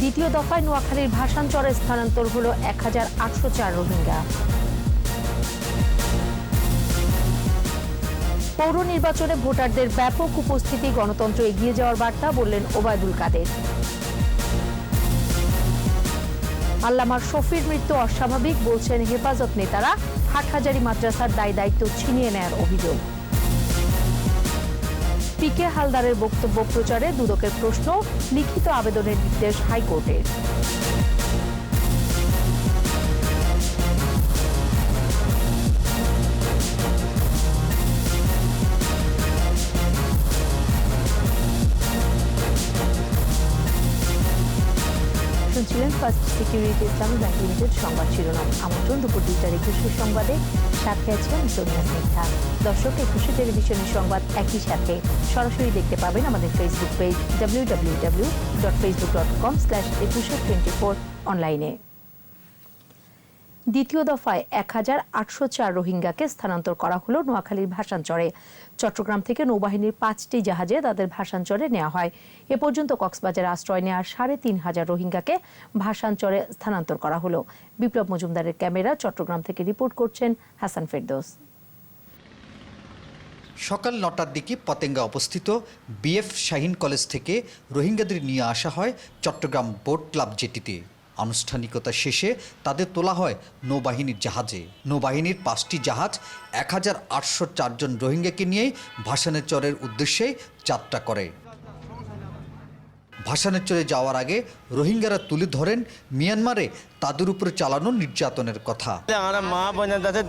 দ্বিতীয় দফায় নোয়াখালীর ভাষাঞ্চরে স্থানান্তর হলো এক হাজার আটশো চার রোহিঙ্গা। পৌর নির্বাচনে ভোটারদের ব্যাপক উপস্থিতি, গণতন্ত্র এগিয়ে যাওয়ার বার্তা বললেন ওবায়দুল কাদের। আল্লামার শফির মৃত্যু অস্বাভাবিক, বলছেন হেফাজত নেতারা হাটহাজারি মাদ্রাসার দায় দায়িত্ব ছিনিয়ে নেয়ার অভিযোগ। পিকে হালদারের বক্তব্য প্রচারে দুদকের প্রশ্ন লিখিত আবেদনের নির্দেশ হাইকোর্টের। শুনছিলেন first security Islami bank limited সংবাদ শিরোনাম। আমন্ত্রণ, দুপুর দুইটার একুশে সংবাদে সাথে আছে আমি সোনিয়া স্নিগ্ধা দর্শক, একুশে টেলিভিশনের সংবাদ একই সাথে। সরাসরি দেখতে পাবেন আমাদের Facebook page W W W dot Facebook dot com slash Ekushey twenty four অনলাইনে দ্বিতীয় দফায় এক হাজার আটশো চার রোহিঙ্গাকে স্থানান্তর করা হলো নোয়াখালীর ভাষাঞ্চরে চট্টগ্রাম থেকে নৌবাহিনীর পাঁচটি জাহাজে তাদের ভাষাঞ্চরে নেওয়া হয়। এ পর্যন্ত কক্সবাজারে আশ্রয় নেওয়া সাড়ে তিন হাজার রোহিঙ্গাকে ভাষাঞ্চরে স্থানান্তর করা হলো। বিপ্লব মজুমদারের ক্যামেরা চট্টগ্রাম থেকে রিপোর্ট করছেন হাসান ফেরদৌস। সকাল নটার দিকে পতেঙ্গা অবস্থিত বিএফ শাহিন কলেজ থেকে রোহিঙ্গাদের নিয়ে আসা হয় চট্টগ্রাম বোট ক্লাব জেটিতে। আনুষ্ঠানিকতা শেষে তাদের তোলা হয় নৌবাহিনীর জাহাজে। নৌবাহিনীর পাঁচটি জাহাজ, এক হাজার আটশো চারজন রোহিঙ্গাকে নিয়েই ভাসানের চরের উদ্দেশ্যে যাত্রা করে। ভাসানের চরে যাওয়ার আগে রোহিঙ্গারা তুলে ধরেন মিয়ানমারে তাদের উপরে চালানো নির্যাতনের কথা। আমরা মা বোন যাতে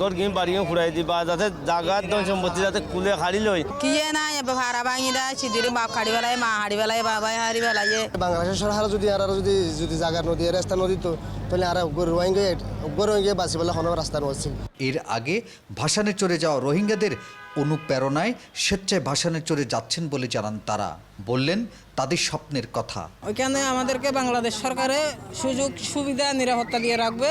ঘর গিয়ে বাড়িও ফুরাই দিবা যাতে জাগার ধন সম্পত্তি যাতে কুলে হারি লই। কিয়ে নাই এবার ভাড়া ভাঙি দেয় সিদিরে বাপ খাড়ি বেলায় মা হাড়ি বেলায় বাবাই হাড়ি বেলায় বাংলাদেশের সরকার যদি আর যদি যদি জায়গা নদী রাস্তা নদী তো তাহলে আর রোহিঙ্গা রোহিঙ্গা বাঁচি বলে কোনো রাস্তা নছিল এর আগে ভাসানে চড়ে যাওয়া রোহিঙ্গাদের অনুপ্রেরণায় স্বেচ্ছায় ভাসানে চড়ে যাচ্ছেন বলে জানান তারা। বললেন তাদের স্বপ্নের কথা। ওইখানে আমাদেরকে বাংলাদেশ সরকারে সুযোগ সুবিধা নিরাপত্তা দিয়ে রাখবে।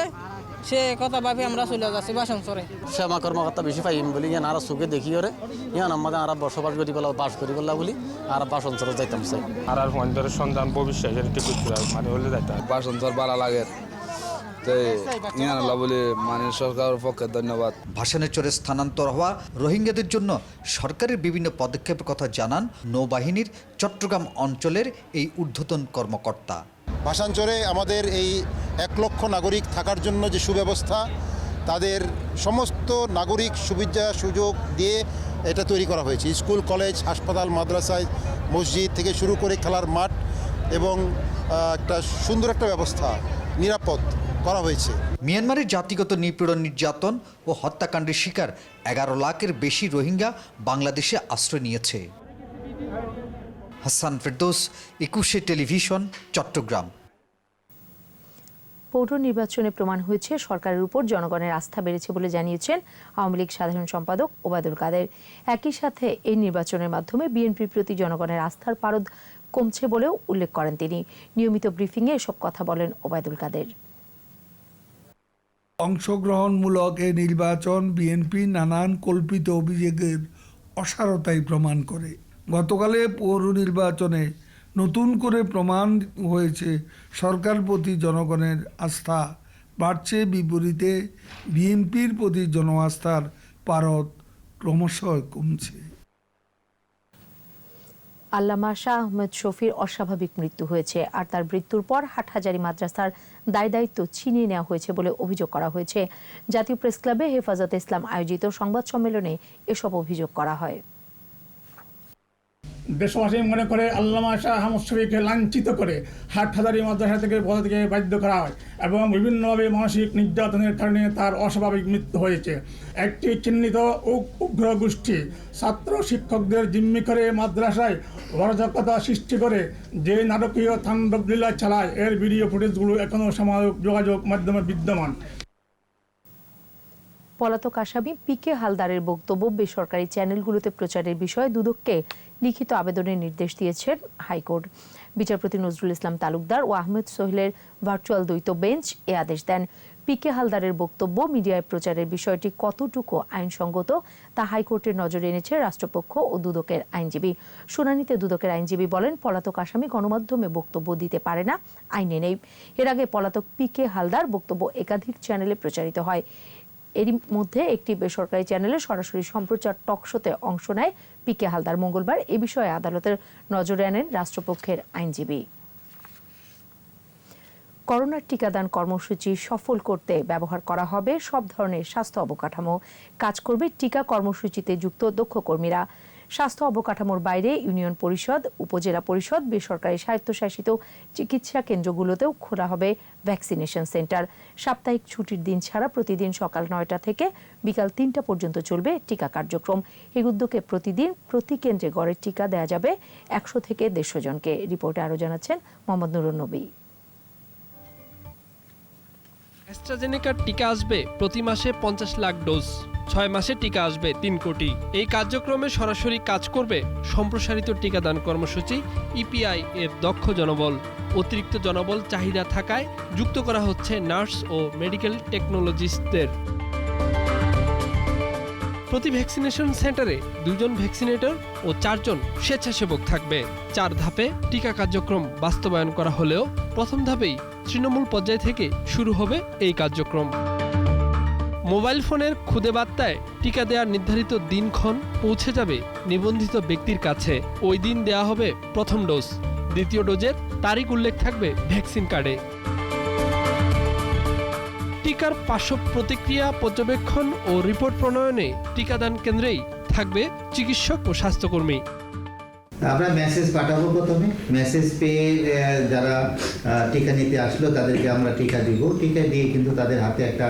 সে কথা ভাবি আমরা চলে যাচ্ছি বাসনসরে শ্যামা কর্মকর্তা বেশি পাইম বলি ইয়ান আর চোখে দেখি ওরে। ইয়ান আমাদের আর বসবাস করি বলা বাস করি বলা বলি আর বাস অঞ্চলে যাইতাম চাই। আর আর সন্ধান ভবিষ্যৎ মানে হলে যাইতাম। হয়। বাসন্তর ভালো লাগে। তো ইনানাল্লাহ বলে মানে সরকারের পক্ষে ধন্যবাদ। ভাসানে চড়ে স্থানান্তর হওয়া রোহিঙ্গাদের জন্য সরকারের বিভিন্ন পদক্ষেপের কথা জানান নৌবাহিনীর চট্টগ্রাম অঞ্চলের এই ঊর্ধ্বতন কর্মকর্তা। ভাষাঞ্চলে আমাদের এই এক লক্ষ নাগরিক থাকার জন্য যে সুব্যবস্থা তাদের সমস্ত নাগরিক সুবিধা সুযোগ দিয়ে এটা তৈরি করা হয়েছে। স্কুল কলেজ হাসপাতাল মাদ্রাসায় মসজিদ থেকে শুরু করে খেলার মাঠ এবং একটা সুন্দর একটা ব্যবস্থা নিরাপদ। করা হয়েছে। মিয়ানমারের জাতিগত নিপীড়ন, নির্যাতন ও হত্যাকাণ্ডের শিকার এগারো লাখের বেশি রোহিঙ্গা বাংলাদেশে আশ্রয় নিয়েছে। হাসান ফেরদোস, একুশে টেলিভিশন, চট্টগ্রাম। পৌর নির্বাচনে প্রমাণ হয়েছে, সরকারের উপর জনগণের আস্থা বেড়েছে বলে জানিয়েছেন আওয়ামী লীগ সাধারণ সম্পাদক ওবায়দুল কাদের। একই সাথে এই নির্বাচনের মাধ্যমে বিএনপির প্রতি জনগণের আস্থার পারদ কমছে বলেও উল্লেখ করেন তিনি। নিয়মিত ব্রিফিংয়ে এসব কথা বলেন ওবায়দুল কাদের। অংশগ্রহণমূলক এ নির্বাচন বিএনপি নানান কল্পিত অভিযোগের অসারতাই প্রমাণ করে। গতকালে পৌর নির্বাচনে নতুন করে প্রমাণ হয়েছে সরকার প্রতি জনগণের আস্থা। বাড়ছে বিপরীতে বিএনপির প্রতি জনআস্থার পারদ ক্রমশ কমছে। আল্লামা শাহ আহমেদ শফির অস্বাভাবিক মৃত্যু হয়েছে, আর তার মৃত্যুর পর হাটহাজারি মাদ্রাসার দায় দায়িত্ব ছিনিয়ে নেওয়া হয়েছে বলে অভিযোগ করা হয়েছে। জাতীয় প্রেস ক্লাবে হেফাজতে ইসলাম আয়োজিত সংবাদ সম্মেলনে এসব অভিযোগ করা হয়। দেশবাসী মনে করে আল্লামা শাহ শফিকে লাঞ্ছিত করে হাট হাজারি মাদ্রাসা থেকে পদ থেকে বাধ্য করা হয় এবং বিভিন্নভাবে মানসিক নির্যাতনের কারণে তার অস্বাভাবিক মৃত্যু হয়েছে। একটি চিহ্নিত উগ্র গোষ্ঠী ছাত্র শিক্ষকদের জিম্মি করে মাদ্রাসায় অরাজকতা সৃষ্টি করে যে নাটকীয় তাণ্ডবলীলা চালায়, এর ভিডিও ফুটেজগুলো এখনও সামাজিক যোগাযোগ মাধ্যমে বিদ্যমান। পলাতক আসামি পিকে হালদারের বক্তব্য বেসরকারি চ্যানেলগুলোতে প্রচারের বিষয়ে দুদককে লিখিত আবেদনের নির্দেশ দিয়েছেন হাইকোর্ট। বিচারপতি নজরুল ইসলাম তালুকদার ও আহমেদ সোহেলের ভার্চুয়াল দ্বৈত বেঞ্চ এ আদেশ দেন। পিকে হালদারের বক্তব্য মিডিয়ায় প্রচারের বিষয়টি কতটুকু আইনসঙ্গত তা হাইকোর্টের নজরে এনেছে রাষ্ট্রপক্ষ ও দুদকের আইনজীবী। শুনানিতে দুদকের আইনজীবী বলেন, পলাতক আসামি গণমাধ্যমে বক্তব্য দিতে পারে না, আইনে নেই। এর আগে পলাতক পিকে হালদার বক্তব্য একাধিক চ্যানেলে প্রচারিত হয়। এরই মধ্যে একটি বেসরকারি চ্যানেলে সরাসরি সম্প্রচার টকশোতে অংশ নেয় পি কে হালদার। মঙ্গলবার এ বিষয়ে আদালতের নজরে আনেন রাষ্ট্রপক্ষের আইনজীবী। করোনার টিকাদান কর্মসূচি সফল করতে ব্যবহার করা হবে, সব ধরনের স্বাস্থ্য অবকাঠামো কাজ করবে টিকা কর্মসূচিতে যুক্ত দক্ষ কর্মীরা। স্বাস্থ্য অবকাঠামোর বাইরে ইউনিয়ন পরিষদ, উপজেলা পরিষদ, বেসরকারি স্বায়ত্তশাসিত চিকিৎসা কেন্দ্রগুলোতেও খোলা হবে ভ্যাকসিনেশন সেন্টার সাপ্তাহিক ছুটির দিন ছাড়া প্রতিদিন সকাল নয়টা থেকে বিকাল তিনটা পর্যন্ত চলবে টিকা কার্যক্রম। এই উদ্যোগে প্রতিদিন প্রতি কেন্দ্রে গড়ের টিকা দেওয়া যাবে একশো থেকে দেড়শো জনকে। রিপোর্টে আরও জানাচ্ছেন মোহাম্মদ নুরুন নবী। অ্যাস্ট্রাজেনেকার টিকা আসবে, প্রতি মাসে পঞ্চাশ লাখ ডোজ। ছয় মাসে টিকা আসবে তিন কোটি। এই কার্যক্রমে সরাসরি কাজ করবে সম্প্রসারিত টিকাদান কর্মসূচি, ইপিআই এর দক্ষ জনবল। অতিরিক্ত জনবল চাহিদা থাকায় যুক্ত করা হচ্ছে নার্স ও মেডিকেল টেকনোলজিস্টদের। প্রতি ভ্যাকসিনেশন সেন্টারে দুজন ভ্যাকসিনেটর ও চারজন স্বেচ্ছাসেবক থাকবে। চার ধাপে টিকা কার্যক্রম বাস্তবায়ন করা হলেও প্রথম ধাপেই তৃণমূল পর্যায় থেকে শুরু হবে এই কার্যক্রম। মোবাইল ফোনের খুদে বার্তায় টিকা দেওয়ার নির্ধারিত দিনক্ষণ পৌঁছে যাবে নিবন্ধিত ব্যক্তির কাছে। ওই দিন দেওয়া হবে প্রথম ডোজ। দ্বিতীয় ডোজের তারিখ উল্লেখ থাকবে ভ্যাকসিন কার্ডে। টিকার পার্শ্ব প্রতিক্রিয়া পর্যবেক্ষণ ও রিপোর্ট প্রণয়নে টিকাদান কেন্দ্রেই থাকবে চিকিৎসক ও স্বাস্থ্যকর্মী। আমরা মেসেজ পাঠাবো প্রথমে। মেসেজ পেয়ে যারা টিকা নিতে আসলো, তাদেরকে আমরা টিকা দিব। টিকা দিয়ে কিন্তু তাদের হাতে একটা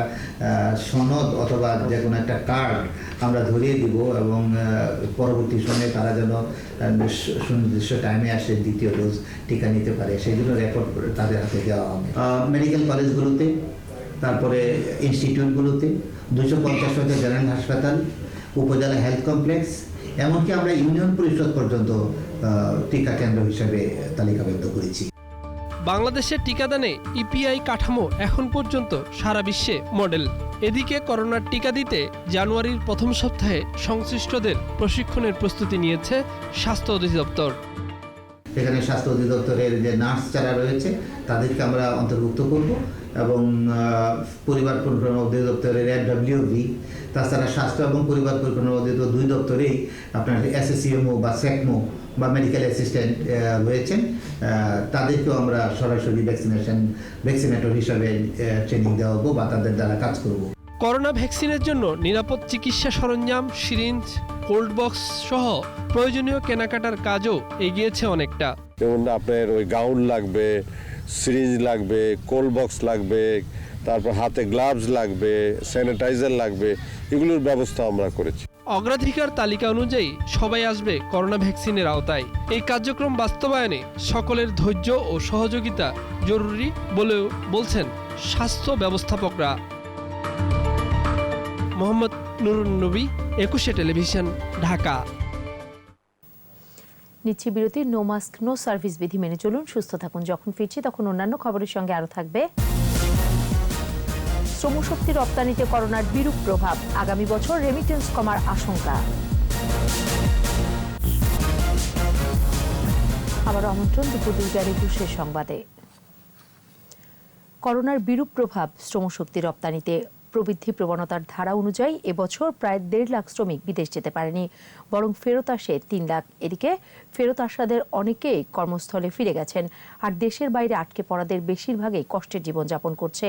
সনদ অথবা যে কোনো একটা কার্ড আমরা ধরিয়ে দিব এবং পরবর্তী সময়ে তারা যেন সুনির্দিষ্ট টাইমে আসে দ্বিতীয় ডোজ টিকা নিতে পারে। সেই জন্য রেকর্ড তাদের হাতে দেওয়া হবে। মেডিকেল কলেজগুলোতে তারপরে ইনস্টিটিউটগুলোতে দুশো পঞ্চাশ হাজার জেনারেল হাসপাতাল উপজেলা হেলথ কমপ্লেক্স এমনকি আমরা ইউনিয়ন পরিষদ পর্যন্ত টিকা কেন্দ্র হিসেবে তালিকাবদ্ধ করেছি। বাংলাদেশের টিকাদানে ইপিআই কাঠামো এখন পর্যন্ত সারা বিশ্বে মডেল। এদিকে করোনার টিকা দিতে জানুয়ারির প্রথম সপ্তাহে সংশ্লিষ্টদের প্রশিক্ষণের প্রস্তুতি নিয়েছে স্বাস্থ্য অধিদপ্তর। এখানে স্বাস্থ্য অধিদপ্তরের যে নার্স যারা রয়েছে, তাদেরকে আমরা অন্তর্ভুক্ত করব এবং পরিবার পরিক্রমা অধিদপ্তরের এডব্লিউভি তাছাড়া স্বাস্থ্য এবং পরিবার পরিক্রমা অধিদপ্তর দুই দপ্তরেই আপনার এসএসিএমও বা সেকমো বা মেডিকেল অ্যাসিস্ট্যান্ট রয়েছেন। তাদেরকেও আমরা সরাসরি ভ্যাকসিনেশন, ভ্যাকসিনেটর হিসাবে ট্রেনিং দেওয়া হব বা তাদের দ্বারা কাজ করব। করোনা ভ্যাকসিনের জন্য নিরাপদ চিকিৎসা সরঞ্জাম, সিরিঞ্জ কোল্ড বক্স সহ প্রয়োজনীয় কেনাকাটার কাজও এগিয়েছে অনেকটা। যেমন আপনার ওই গাউন লাগবে সিরিঞ্জ লাগবে কোল্ড বক্স লাগবে তারপর হাতে গ্লাভস লাগবে স্যানিটাইজার লাগবে এগুলোর ব্যবস্থা আমরা করেছি। অগ্রাধিকার তালিকা অনুযায়ী সবাই আসবে করোনা ভ্যাকসিনের আওতায়। এই কার্যক্রম বাস্তবায়নে সকলের ধৈর্য ও সহযোগিতা জরুরি বলেও বলছেন স্বাস্থ্য ব্যবস্থাপকরা। মোহাম্মদ নুরুন নবী একুশে টেলিভিশন, ঢাকা। নিচ্ছি বিরতি নো মাস্ক নো সার্ভিস বিধি মেনে চলুন, সুস্থ থাকুন, যখন ফিরছি তখন অন্যান্য খবরের সঙ্গে আরও থাকবে। শ্রমশক্তি রপ্তানিতে করোনার বিরূপ প্রভাব, আগামী বছর রেমিটেন্স কমার আশঙ্কা। আবার আমন্ত্রণ, দুপুর দুইটার একুশের সংবাদে। করোনার বিরূপ প্রভাব, শ্রমশক্তি রপ্তানিতে প্রবৃদ্ধি প্রবণতার ধারা অনুযায়ী এবছর প্রায় দেড় লাখ শ্রমিক বিদেশ যেতে পারেনি, বরং ফেরত আসে তিন লাখ। এদিকে ফেরত আসাদের অনেকেই কর্মস্থলে ফিরে গেছেন, আর দেশের বাইরে আটকে পড়াদের বেশিরভাগই কষ্টের জীবনযাপন করছে।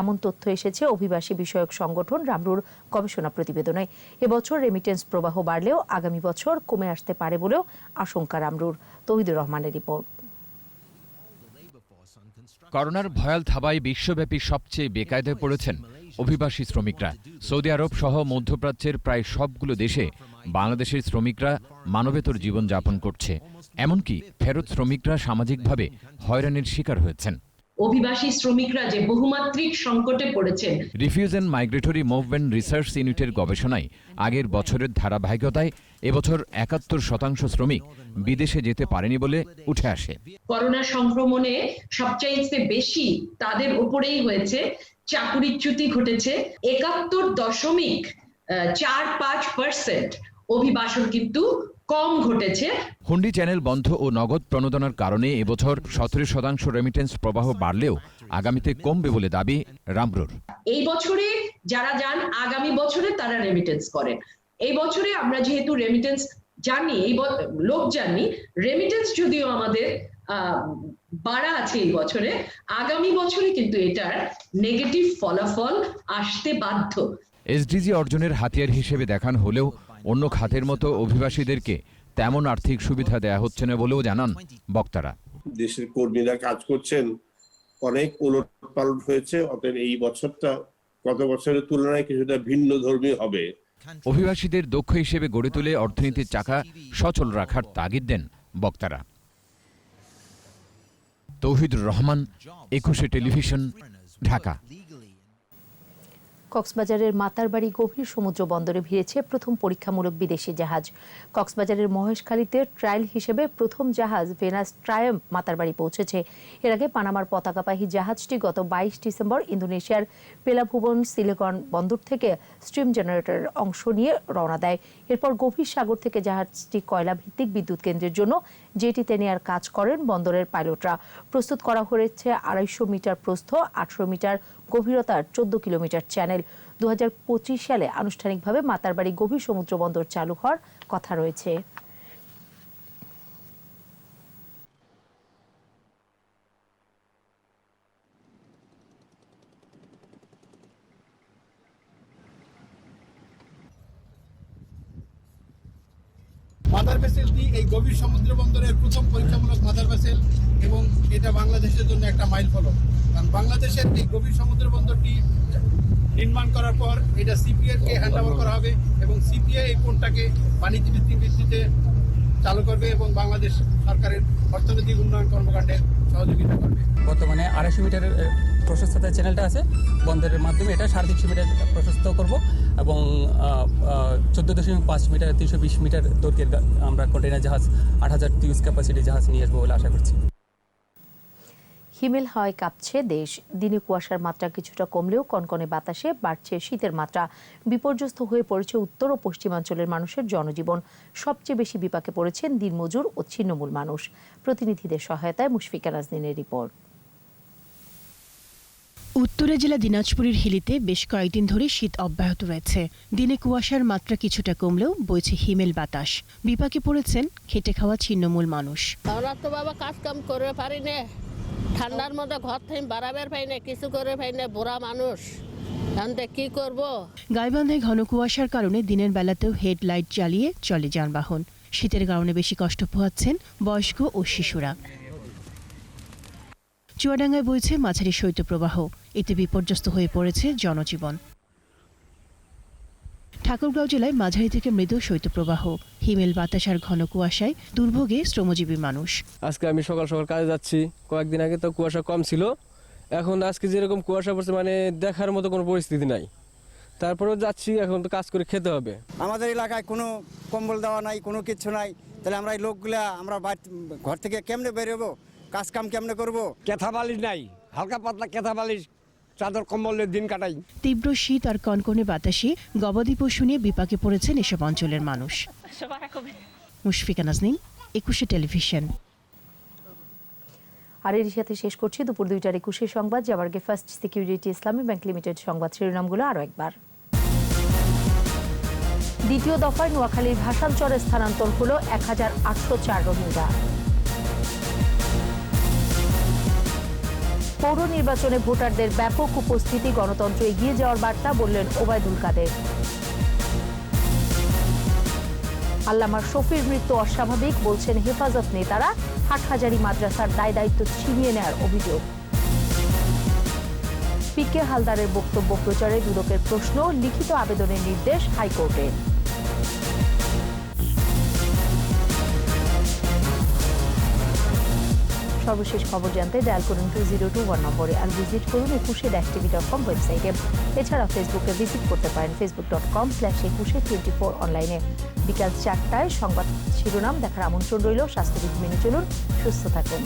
এমন তথ্য এসেছে অভিবাসী বিষয়ক সংগঠন রামরুর গবেষণা প্রতিবেদনে। এবছর রেমিটেন্স প্রবাহ বাড়লেও আগামী বছর কমে আসতে পারে বলেও আশঙ্কা রামরুর। তহিদুর রহমানের রিপোর্ট। করোনার ভয়াল থাবায় বিশ্বব্যাপী সবচেয়ে বেকায়দায় পড়েছেন অভিবাসী শ্রমিকরা। সৌদি আরব সহ মধ্যপ্রাচ্যের প্রায় সবগুলো দেশে বাংলাদেশের শ্রমিকরা মানবেতর জীবন যাপন করছে। এমনকি ফেরত শ্রমিকরা সামাজিকভাবে হয়রানির শিকার হয়েছেন। অভিবাসী শ্রমিকরা যে বহুমাত্রিক সংকটে পড়েছেন। Refuge and migratory movement research ইউনিটের গবেষণায় আগের বছরের ধারাবাহিকতায় এবছর একাত্তর শতাংশ শ্রমিক বিদেশে যেতে পারেনি বলে উঠে আসে। করোনা সংক্রমণে সবচাইতে বেশি তাদের উপরেই হয়েছে চাকুরিচ্যুতি ঘটেছে। একাত্তর দশমিক চার পাঁচ পার্সেন্ট অভিবাসন কিন্তু কম ঘটেছে। হুন্ডি চ্যানেল বন্ধ ও নগদ প্রণোদনার কারণে এবছর সতেরো শতাংশ রেমিটেন্স প্রবাহ বাড়লেও আগামীতে কমবে বলে দাবি রামরুর এই বছরে যারা যান আগামী বছরে তারা রেমিটেন্স করেন। এই বছরে আমরা যেহেতু রেমিটেন্স জানি এই লোক জানি রেমিটেন্স যদিও আমাদের বাড়া আছে এই বছরে আগামী বছরে কিন্তু এটার নেগেটিভ ফলাফল আসতে বাধ্য। এসডিজি অর্জনের হাতিয়ার হিসেবে দেখান হলেও অন্য খাতের মতো অভিবাসীদেরকে তেমন আর্থিক সুবিধা দেয়া হচ্ছে না বলেও জানান বক্তারা। দেশের কর্মীরা কাজ করছেন অনেক পালট হয়েছে অতএব এই বছরটা গত বছরের তুলনায় কিছুটা ভিন্ন ধর্মী হবে। অভিবাসীদের দক্ষ হিসেবে গড়ে তুলে অর্থনীতির চাকা সচল রাখার তাগিদ দেন বক্তারা। তৌহিদুর রহমান একুশে টেলিভিশন ঢাকা। কক্সবাজারের মাতারবাড়ি গভীর সমুদ্র বন্দরে ভিড়েছে প্রথম পরীক্ষামূলক বিদেশি জাহাজ। কক্সবাজারের মহেশখালীতে ট্রায়াল হিসেবে প্রথম জাহাজ ভেনাস ট্রায়াম্প মাতারবাড়ি পৌঁছেছে। এর আগে পানামার পতাকাবাহী জাহাজটি গত বাইশ ডিসেম্বর ইন্দোনেশিয়ার পেলাভুবন সিলেকন বন্দর থেকে স্ট্রিম জেনারেটরের অংশ নিয়ে রওনা দেয়। এরপর গভীর সাগর থেকে জাহাজটি কয়লা ভিত্তিক বিদ্যুৎ কেন্দ্রের জন্য জেটিতে নেয়ার কাজ করেন বন্দরের পাইলটরা। প্রস্তুত করা হয়েছে আড়াইশো মিটার প্রস্থ, আটশো মিটার গভীরতার চোদ্দ কিলোমিটার চ্যানেল। দু হাজার পঁচিশ সালে আনুষ্ঠানিকভাবে মাতারবাড়ি গভীর সমুদ্র বন্দর চালু হওয়ার কথা রয়েছে। মাদার ভেসেলটি এই গভীর সমুদ্র বন্দরের প্রথম পরীক্ষামূলক মাদার ভেসেল এবং এটা বাংলাদেশের জন্য একটা মাইল ফলক। কারণ বাংলাদেশের এই গভীর সমুদ্র বন্দরটি নির্মাণ করার পর এটা সিপিএর কে হ্যান্ড ওভার করা হবে এবং সিপিএ এই পোর্টটাকে বাণিজ্য ভিত্তিক ভিত্তিতে চালু করবে এবং বাংলাদেশ সরকারের অর্থনৈতিক উন্নয়ন কর্মকাণ্ডে সহযোগিতা করবে। বর্তমানে আড়াইশো মিটারের প্রশস্ততার চ্যানেলটা আছে। বন্দরের মাধ্যমে এটা সাড়ে তিনশো মিটার প্রশস্ত করব এবং চোদ্দ দশমিক পাঁচ মিটার, তিনশো বিশ মিটার দৈর্ঘ্যের আমরা কন্টেনার জাহাজ, আট হাজার টিউজ ক্যাপাসিটি জাহাজ নিয়ে আসব বলে আশা করছি। হিমেল হাওয়ায় কাঁপছে দেশ। দিনে কুয়াশার মাত্রা কিছুটা কমলেও কনকনে বাতাসে বাড়ছে শীতের মাত্রা। বিপর্যস্ত হয়ে পড়েছে উত্তর ও পশ্চিমাঞ্চলের মানুষের জনজীবন। সবচেয়ে বেশি বিপাকে পড়েছেন দিনমজুর ও ছিন্নমূল মানুষ। প্রতিনিধিদের সহায়তায় মুশফিকা নাজনীনের রিপোর্ট। উত্তরা জেলা দিনাজপুরের হিলিতে বেশ কয়েকদিন ধরে শীত অব্যাহত রয়েছে। দিনে কুয়াশার মাত্রা কিছুটা কমলেও বইছে হিমেল বাতাস। বিপাকে পড়েছেন খেটে খাওয়া ছিন্নমূল মানুষ। আমরা তো বাবা কাজ কাম করে পারি না। ঠান্ডার মধ্যে ঘর থেকে বাড়াবার পাই না কিছু করে পাই না বুড়া মানুষ। কি করব? গাইবান্ধায় ঘন কুয়াশার কারণে দিনের বেলাতেও হেডলাইট জ্বালিয়ে চলে যানবাহন শীতের কারণে বেশি কষ্ট পোহাচ্ছেন বয়স্ক ও শিশুরা। চুয়াডাঙ্গায় বইছে মাঝারি শৈত্যপ্রবাহ। এতে বিপর্যস্ত হয়ে পড়েছে জনজীবন। ঠাকুরগাঁও জেলায় মাঝারি থেকে মৃদু শৈত্যপ্রবাহ। হিমেল বাতাস আর ঘন কুয়াশায় দুর্ভোগে শ্রমজীবী মানুষ। আজকে আমি সকাল সকাল কাজে যাচ্ছি। কয়েকদিন আগে তো কুয়াশা কম ছিল। এখন আজকে যেরকম কুয়াশা পড়ছে মানে দেখার মতো কোনো পরিস্থিতি নাই। তারপরেও যাচ্ছি এখন তো কাজ করে খেতে হবে। আমাদের এলাকায় কোনো কম্বল দেওয়া নাই কোনো কিছু নাই। তাহলে আমরা এই লোকগুলা আমরা ঘর থেকে কেমনে বেরোবো? কাজ কাম কেমনে করব? কেথা বালিশ নাই হালকা পাতলা কেথা বালিশ চাদর কম্বলের দিন কাটাই। তীব্র শীত আর কনকনে বাতাসে গবাদি পশু নিয়ে বিপাকে পড়েছেন এসব অঞ্চলের মানুষ। মুশফিকা নাজনীন একুশে টেলিভিশন। আর এর সাথে শেষ করছি দুপুর দুইটার একুশে সংবাদ। যাবার আগে first security Islami bank limited সংবাদ শিরোনামগুলো আরও একবার। দ্বিতীয় দফায় নোয়াখালীর ভাষাঞ্চরে স্থানান্তর হলো এক হাজার আটশো চার রোহিঙ্গা। পৌর নির্বাচনে ভোটারদের ব্যাপক উপস্থিতি, গণতন্ত্র এগিয়ে যাওয়ার বার্তা বললেন ওবায়দুল কাদের। আল্লামার শফির মৃত্যু অস্বাভাবিক বলছেন হেফাজত নেতারা হাটহাজারি মাদ্রাসার দায় দায়িত্ব ছিনিয়ে নেওয়ার অভিযোগ। পিকে হালদারের বক্তব্য প্রচারে দুদকের প্রশ্ন, লিখিত আবেদনের নির্দেশ হাইকোর্টের সর্বশেষ খবর জানতে ডায়াল করুন টু জিরো টু ওয়ান নম্বরে আর ভিজিট করুন একুশে ড্যাশ টিভি ডট কম ওয়েবসাইটে এছাড়া ফেসবুকে ভিজিট করতে পারেন Facebook dot com slash Ekushey twenty four অনলাইনে বিকাল চারটায় সংবাদ শিরোনাম দেখার আমন্ত্রণ রইল। স্বাস্থ্যবিধি মেনে চলুন। সুস্থ থাকুন।